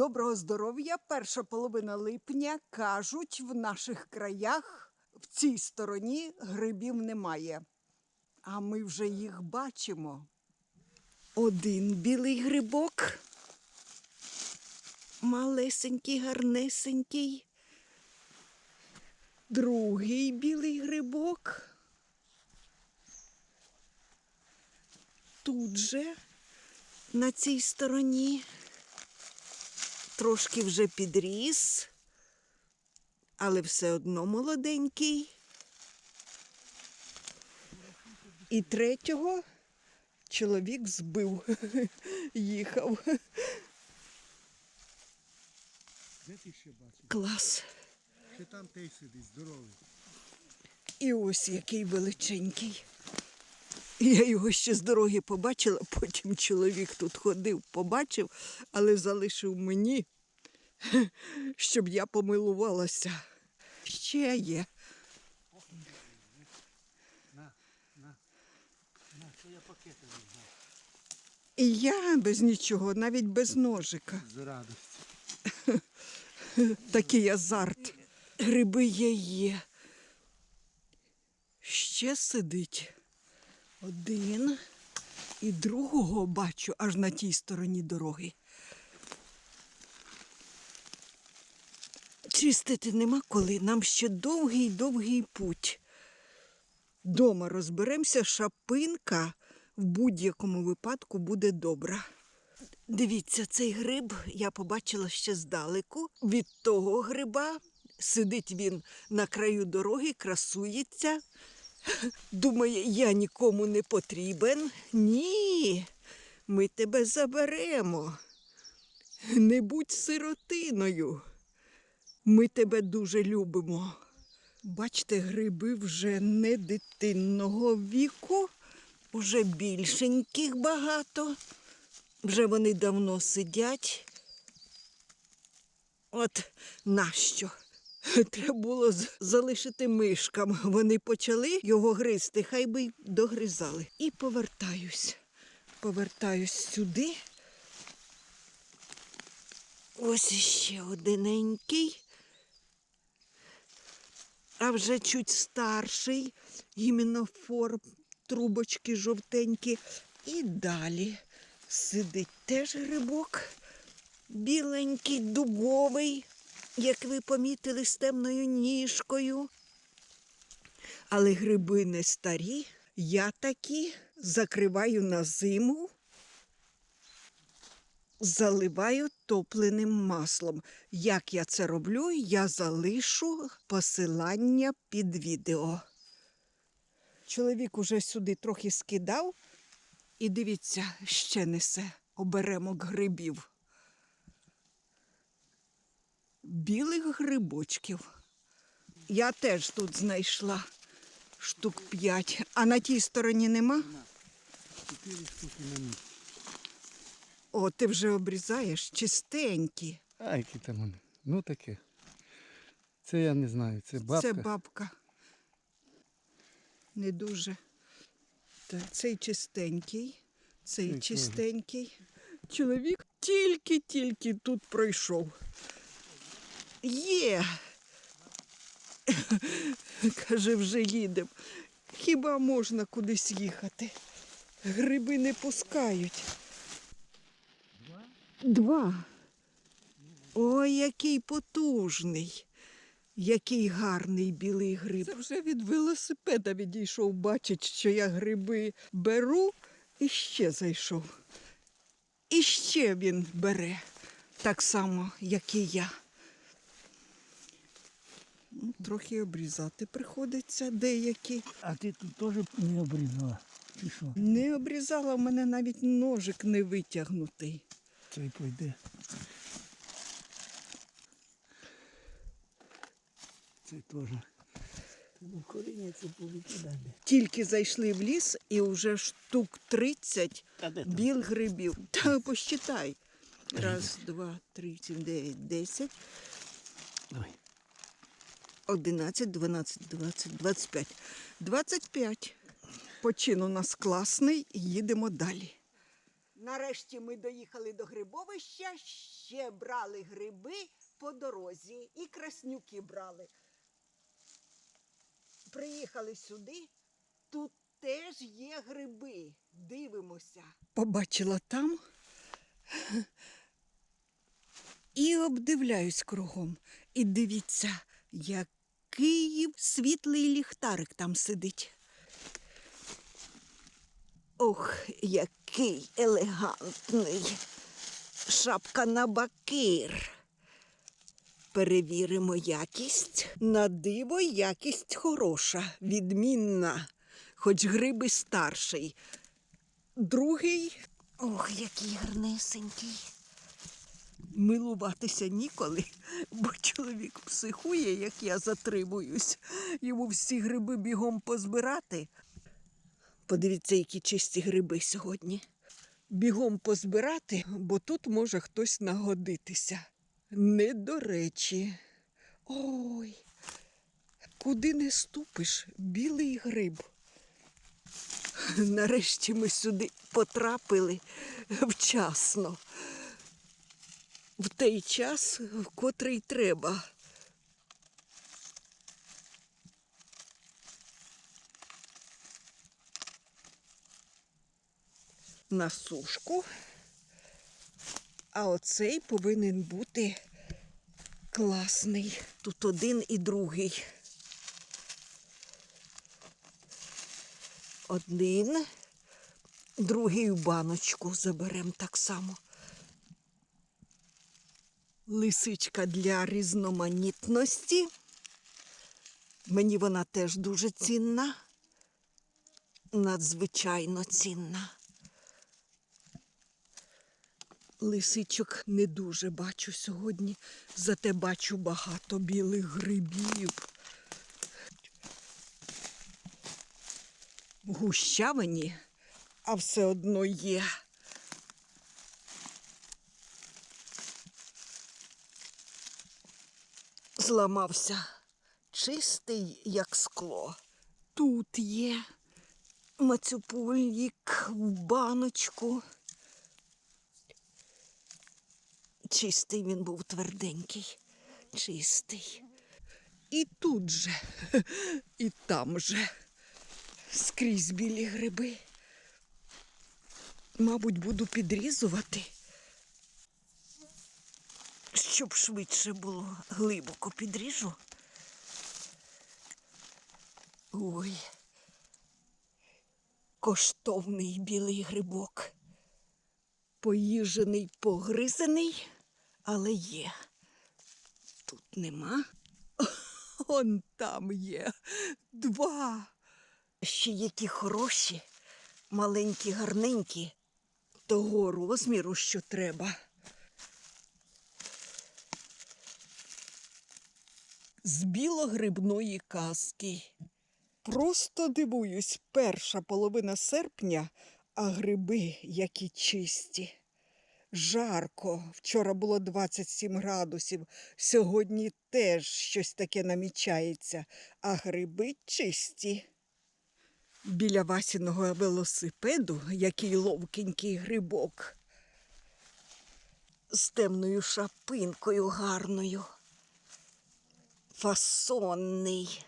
Доброго здоров'я! Перша половина липня кажуть, в наших краях в цій стороні грибів немає. А ми вже їх бачимо. Один білий грибок. Малесенький, гарнесенький. Другий білий грибок. Тут же, на цій стороні, трошки вже підріс, але все одно молоденький. І третього чоловік збив, їхав. Де ти ще бачиш? Клас. Ще там той сидить, здоровий. І ось який величенький. Я його ще з дороги побачила, потім чоловік тут ходив, побачив, але залишив мені, щоб я помилувалася. Ще є. На, на, на, що я пакети. І я без нічого, навіть без ножика. З радості. Такий азарт. Гриби є є. Ще сидить один і другого бачу аж на тій стороні дороги. Чистити нема коли. Нам ще довгий довгий путь. Дома розберемося, шапинка в будь-якому випадку буде добра. Дивіться, цей гриб я побачила ще здалеку. Від того гриба сидить він на краю дороги, красується. Думає, я нікому не потрібен. Ні, ми тебе заберемо. Не будь сиротиною. Ми тебе дуже любимо. Бачите, гриби вже не дитинного віку, уже більшеньких багато. Вже вони давно сидять. От нащо? Треба було залишити мишкам. Вони почали його гризти, хай би й догризали. І повертаюсь. Повертаюсь сюди. Ось іще одиненький. А вже чуть старший, гіменоформ, трубочки жовтенькі. І далі сидить теж грибок, біленький, дубовий, як ви помітили, з темною ніжкою. Але гриби не старі. Я такі закриваю на зиму, заливаю топленим маслом. Як я це роблю, я залишу посилання під відео. Чоловік уже сюди трохи скидав, і дивіться, ще несе оберемок грибів. Білих грибочків. Я теж тут знайшла штук п'ять, а на тій стороні нема. Чотири штуки ніч. О, ти вже обрізаєш чистенькі. А, які там вони? Ну таке. Це я не знаю, це бабка. Це бабка. Не дуже. Так, цей чистенький, цей чистенький. Чоловік тільки-тільки тут пройшов. Є. Каже, вже їдемо. Хіба можна кудись їхати? Гриби не пускають. Два. Ой, який потужний. Який гарний білий гриб. Це вже від велосипеда відійшов, бачить, що я гриби беру і ще зайшов. І ще він бере, так само, як і я. Ну, Трохи обрізати приходиться деякі. А ти тут теж не обрізала? Чи що? Не обрізала, в мене навіть ножик не витягнутий. Цей пойде. Це теж. Ну, коріння це повикидане. Тільки зайшли в ліс і вже штук 30 А де там? білих грибів. Та посчитай. Раз, два, три, сім, дев'ять, десять, Давай. Одинадцять, дванадцять, двадцять, двадцять п'ять. Двадцять п'ять. Почин у нас класний, їдемо далі. Нарешті ми доїхали до грибовища. ще брали гриби по дорозі і краснюки брали. Приїхали сюди, тут теж є гриби. Дивимося. Побачила там і обдивляюсь кругом. І дивіться, який світлий ліхтарик там сидить. Ох, який елегантний. Шапка на бакир. Перевіримо якість. На диво якість хороша, відмінна, хоч гриби старший. Другий Ох, який гарнесенький. Милуватися ніколи, бо чоловік психує, як я затримуюсь. Йому всі гриби бігом позбирати. Подивіться, які чисті гриби сьогодні. Бігом позбирати, бо тут може хтось нагодитися. Не до речі. Ой, куди не ступиш, білий гриб. Нарешті ми сюди потрапили вчасно в той час, в котрий треба. На сушку. А оцей повинен бути класний. Тут один і другий. Один, другий в баночку заберемо так само лисичка для різноманітності. Мені вона теж дуже цінна, надзвичайно цінна. Лисичок не дуже бачу сьогодні, зате бачу багато білих грибів. Гущавині, а все одно є. Зламався. Чистий, як скло. Тут є мацюпульник в баночку. Чистий він був тверденький, чистий. І тут же, і там же скрізь білі гриби. Мабуть, буду підрізувати щоб швидше було глибоко підріжу. Ой, коштовний білий грибок. Поїжений, погризений, але є. Тут нема. Он там є. Два. Ще які хороші, маленькі, гарненькі, того розміру, що треба. З білогрибної казки. Просто дивуюсь, перша половина серпня, а гриби які чисті. Жарко. Вчора було 27 градусів, сьогодні теж щось таке намічається, а гриби чисті. Біля Васіного велосипеду, який ловкенький грибок, з темною шапинкою гарною фасонний.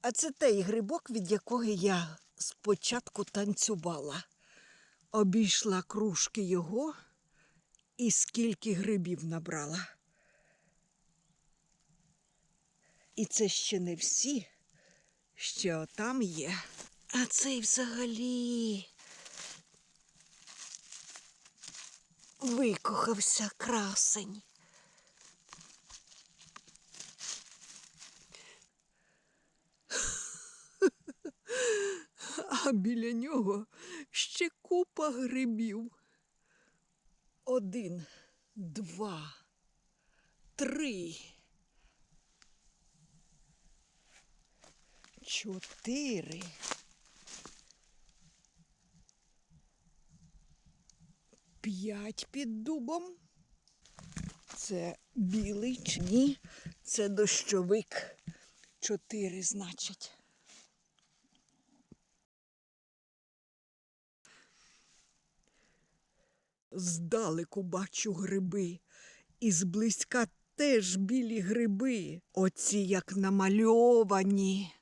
А це той грибок, від якого я спочатку танцювала. Обійшла кружки його і скільки грибів набрала. І це ще не всі, ще отам є. А цей взагалі викохався красень. А біля нього ще купа грибів. Один, два, три, чотири. П'ять під дубом. Це білий чи ні? Це дощовик. Чотири, значить. Здалеку бачу гриби, і зблизька теж білі гриби, оці як намальовані.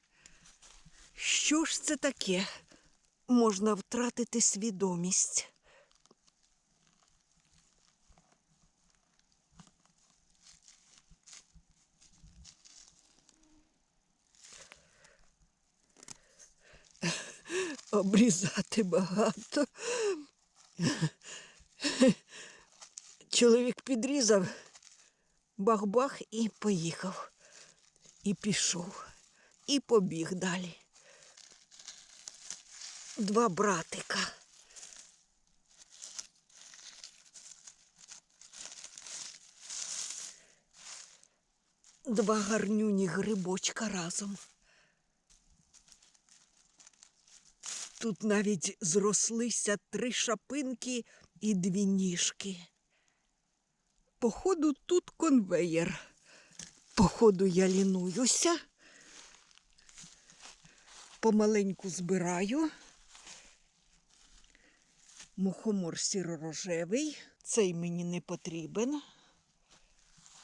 Що ж це таке? Можна втратити свідомість. Обрізати багато. Чоловік підрізав, бах-бах і поїхав. І пішов, і побіг далі. Два братика. Два гарнюні грибочка разом. Тут навіть зрослися три шапинки і дві ніжки. Походу, тут конвеєр. Походу, я лінуюся. Помаленьку збираю. Мухомор сіро-рожевий. Цей мені не потрібен.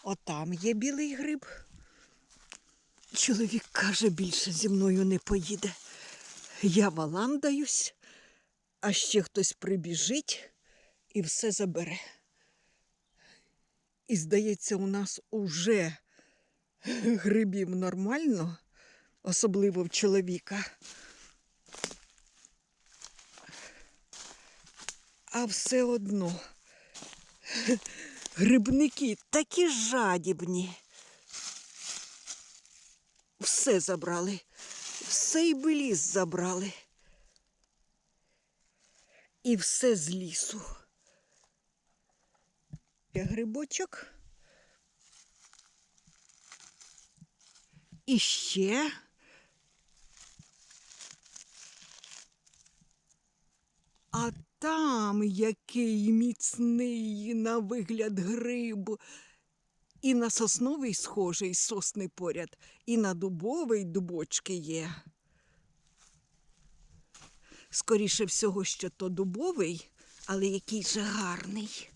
Отам є білий гриб. Чоловік каже, більше зі мною не поїде. Я валандаюсь, а ще хтось прибіжить і все забере. І, здається, у нас уже грибів нормально, особливо в чоловіка. А все одно грибники такі жадібні. Все забрали, все й беліз забрали. І все з лісу. Грибочок. І ще. А там який міцний на вигляд гриб. І на сосновий схожий сосни поряд, і на дубовий дубочки є. Скоріше всього, що то дубовий, але який же гарний.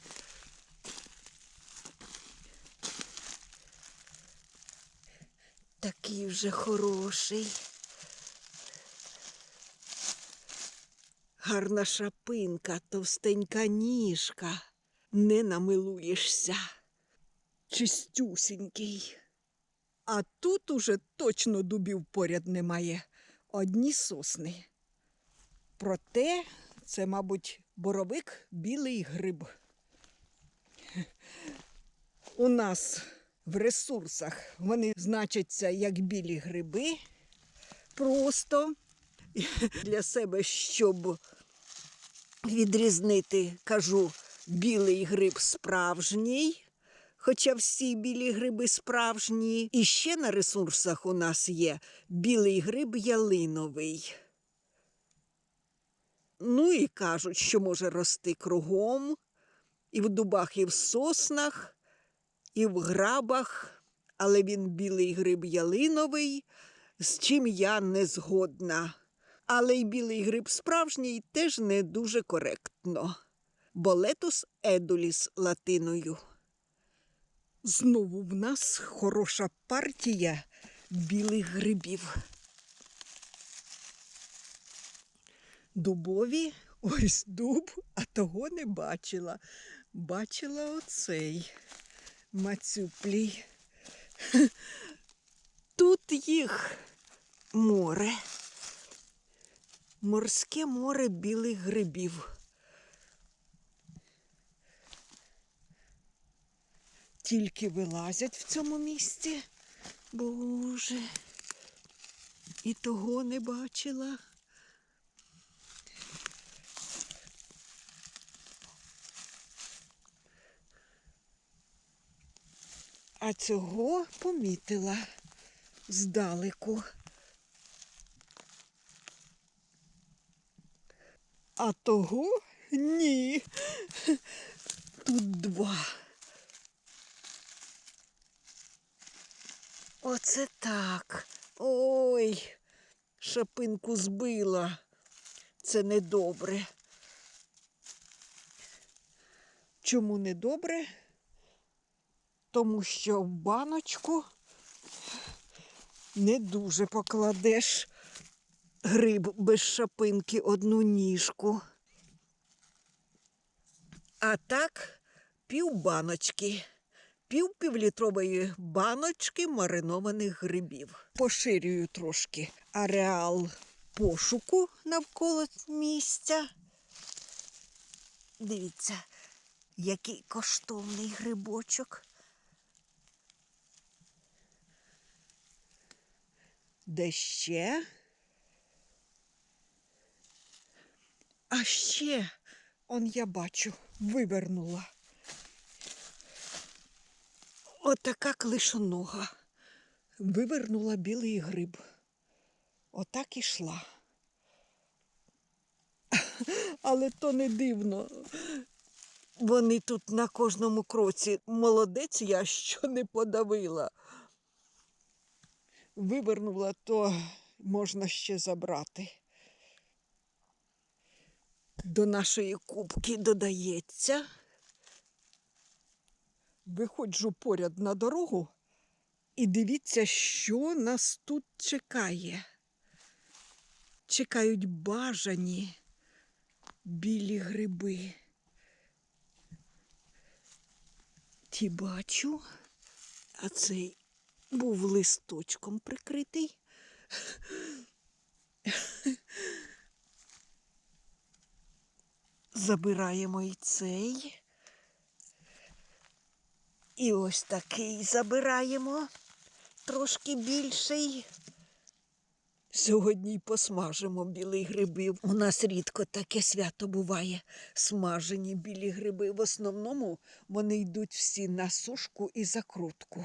Такий вже хороший. Гарна шапинка, товстенька ніжка. Не намилуєшся. Чистюсінький. А тут уже точно дубів поряд немає. Одні сосни. Проте це, мабуть, боровик білий гриб. У нас в ресурсах вони значаться як білі гриби. Просто для себе, щоб відрізнити, кажу, білий гриб справжній. Хоча всі білі гриби справжні. І ще на ресурсах у нас є білий гриб ялиновий. Ну і кажуть, що може рости кругом, і в дубах, і в соснах, і в грабах, але він білий гриб ялиновий, з чим я не згодна. Але й білий гриб справжній теж не дуже коректно. Болетус едуліс латиною. Знову в нас хороша партія білих грибів. Дубові, ось дуб, а того не бачила. Бачила оцей мацюплій. Тут їх море. Морське море білих грибів. Тільки вилазять в цьому місці. Боже, і того не бачила. А цього помітила здалеку. А того ні. Тут два. Оце так. Ой, шапинку збила. Це недобре. Чому не добре? Тому що в баночку не дуже покладеш гриб без шапинки одну ніжку. А так пів баночки, пів півлітрової баночки маринованих грибів. Поширюю трошки ареал пошуку навколо місця. Дивіться, який коштовний грибочок. Де ще? А ще, он я бачу, вивернула. Отака клишонога. Вивернула білий гриб. Отак ішла. Але то не дивно. Вони тут на кожному кроці. Молодець я що не подавила. Вивернула, то можна ще забрати. До нашої кубки додається. Виходжу поряд на дорогу і дивіться, що нас тут чекає. Чекають бажані білі гриби. Ті бачу, а цей був листочком прикритий. Забираємо і цей. І ось такий забираємо трошки більший. Сьогодні посмажимо білі гриби. У нас рідко таке свято буває. Смажені білі гриби. В основному вони йдуть всі на сушку і закрутку.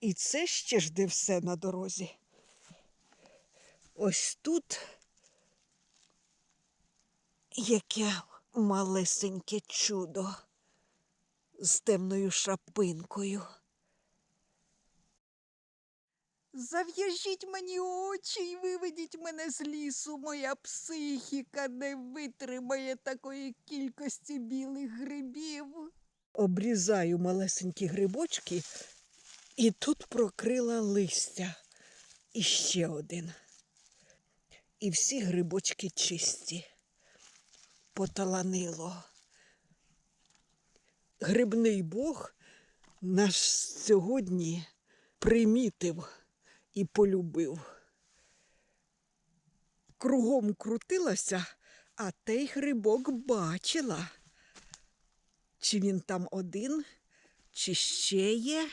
І це ще ж де все на дорозі. Ось тут яке малесеньке чудо з темною шапинкою. Зав'яжіть мені очі і виведіть мене з лісу. Моя психіка не витримає такої кількості білих грибів. Обрізаю малесенькі грибочки, і тут прокрила листя. І ще один. І всі грибочки чисті. Поталанило. Грибний Бог наш сьогодні примітив і полюбив. Кругом крутилася, а той грибок бачила. Чи він там один, чи ще є.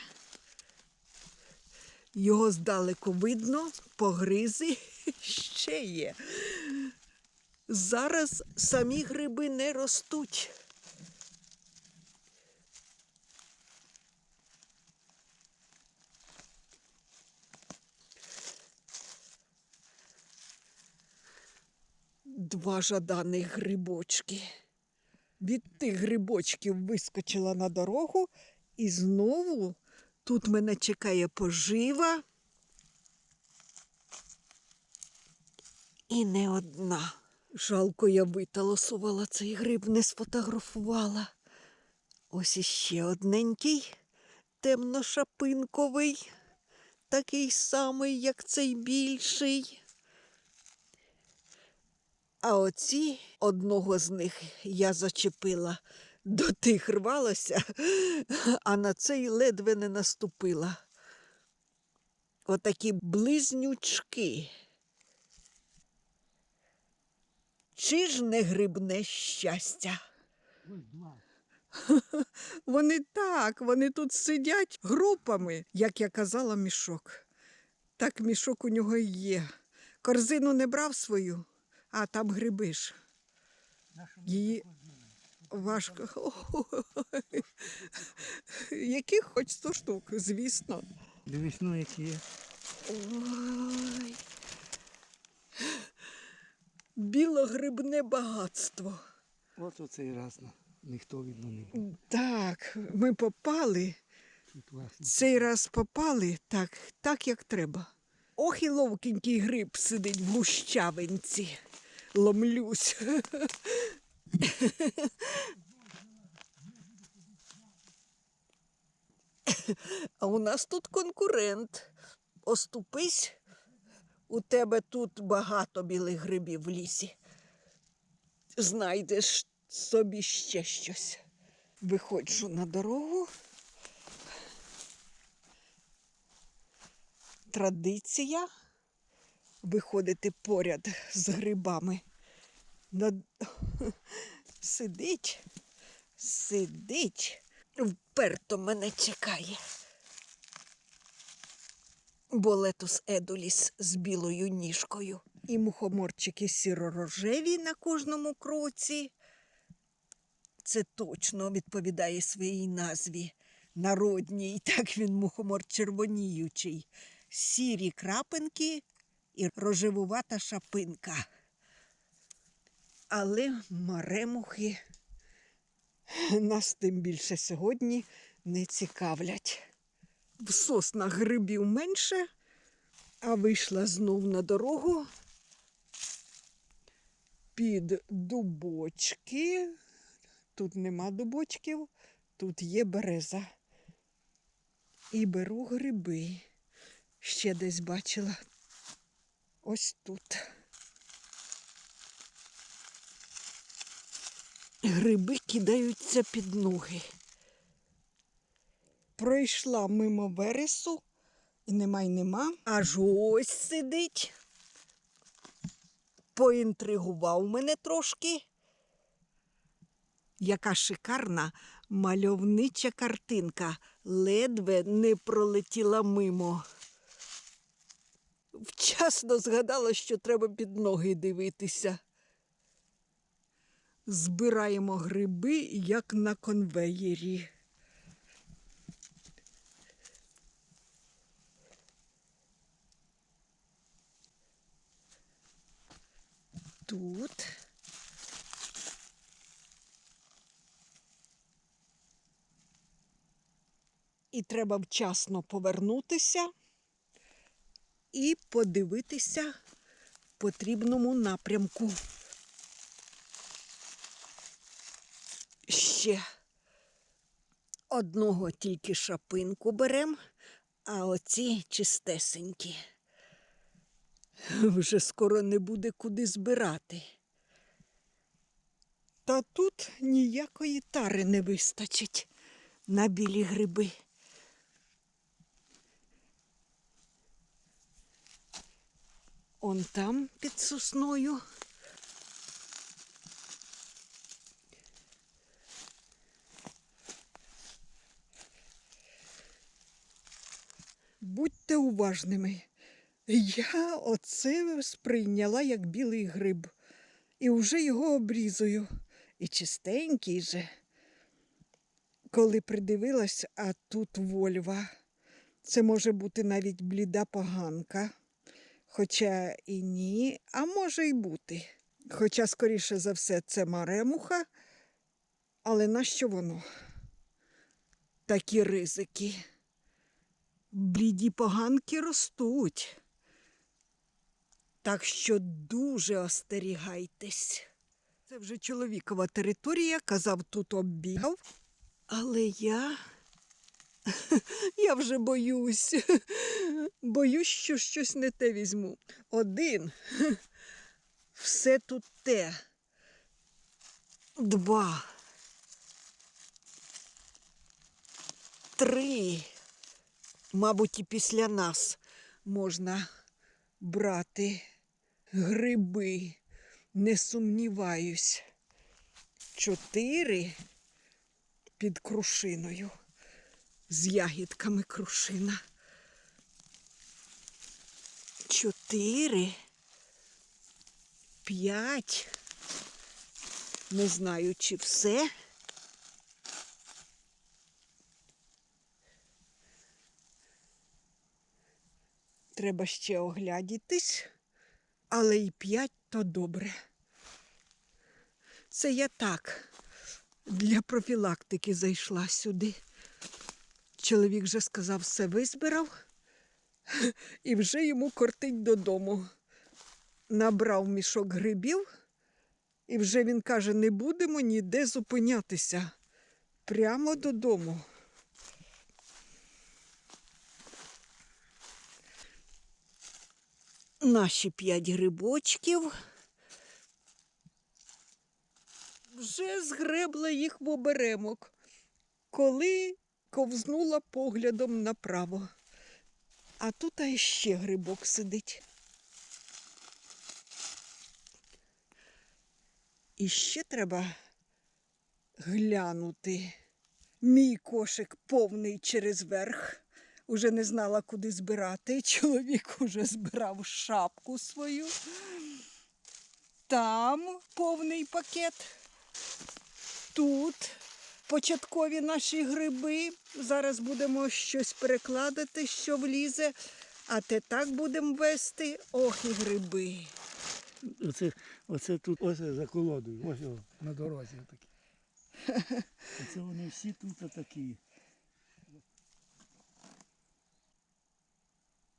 Його здалеку видно, погризи ще є. Зараз самі гриби не ростуть. Два жаданих грибочки. Від тих грибочків вискочила на дорогу і знову тут мене чекає пожива. І не одна. Жалко, я виталосувала цей гриб, не сфотографувала. Ось іще одненький, темношапинковий, такий самий, як цей більший. А оці одного з них я зачепила, до тих рвалася, а на цей ледве не наступила. Отакі близнючки. Чи ж не грибне щастя? Вони так, вони тут сидять групами, як я казала, мішок. Так мішок у нього і є. Корзину не брав свою, а там гриби ж. Її важко. Яких хоч сто штук, звісно. Дивись, ну які є. Ой. Білогрибне багатство. От оцей раз ніхто видно не був. Так, ми попали. Цей раз попали так, так як треба. Ох і ловкенький гриб сидить в гущавинці. Ломлюсь. А у нас тут конкурент. Оступись, у тебе тут багато білих грибів в лісі. Знайдеш собі ще щось. Виходжу на дорогу. Традиція виходити поряд з грибами. Над... Сидить, сидить, вперто мене чекає. Болетус едуліс з білою ніжкою. І мухоморчики сіро-рожеві на кожному кроці. Це точно відповідає своїй назві. Народній, так він мухомор червоніючий. Сірі крапинки і рожевувата шапинка. Але маремухи нас тим більше сьогодні не цікавлять. В соснах грибів менше, а вийшла знов на дорогу під дубочки. Тут нема дубочків, тут є береза. І беру гриби. Ще десь бачила. Ось тут. Гриби кидаються під ноги. Пройшла мимо вересу, і нема й нема. Аж ось сидить. Поінтригував мене трошки. Яка шикарна мальовнича картинка ледве не пролетіла мимо. Вчасно згадала, що треба під ноги дивитися. Збираємо гриби, як на конвеєрі. Тут. І треба вчасно повернутися і подивитися в потрібному напрямку. Ще одного тільки шапинку берем, а оці чистесенькі. Вже скоро не буде куди збирати. Та тут ніякої тари не вистачить на білі гриби. Он там під сосною. Уважними. Я оце сприйняла як білий гриб. І вже його обрізую. І чистенький же. Коли придивилась, а тут вольва. Це може бути навіть бліда поганка. Хоча і ні, а може й бути. Хоча, скоріше за все, це маремуха, але нащо воно? Такі ризики. Бліді поганки ростуть. Так що дуже остерігайтесь. Це вже чоловікова територія, казав, тут оббігав. Але я. Я вже боюсь. Боюсь, що щось не те візьму. Один. Все тут те. Два. Три. Мабуть, і після нас можна брати гриби. Не сумніваюсь. Чотири під крушиною. З ягідками крушина. Чотири. П'ять. Не знаю, чи все. Треба ще оглядітись, але і п'ять то добре. Це я так для профілактики зайшла сюди. Чоловік вже сказав, все визбирав і вже йому кортить додому. Набрав мішок грибів, і вже він каже, не будемо ніде зупинятися. Прямо додому. Наші п'ять грибочків. Вже згребла їх в оберемок, коли ковзнула поглядом направо. А тут а ще грибок сидить. І ще треба глянути. Мій кошик повний через верх. Уже не знала, куди збирати. Чоловік уже збирав шапку свою. Там повний пакет. Тут початкові наші гриби. Зараз будемо щось перекладати, що влізе. А те так будемо вести. Ох і гриби. Оце, оце тут, ось за колодою, ось його, на дорозі такі. Оце вони всі тут такі.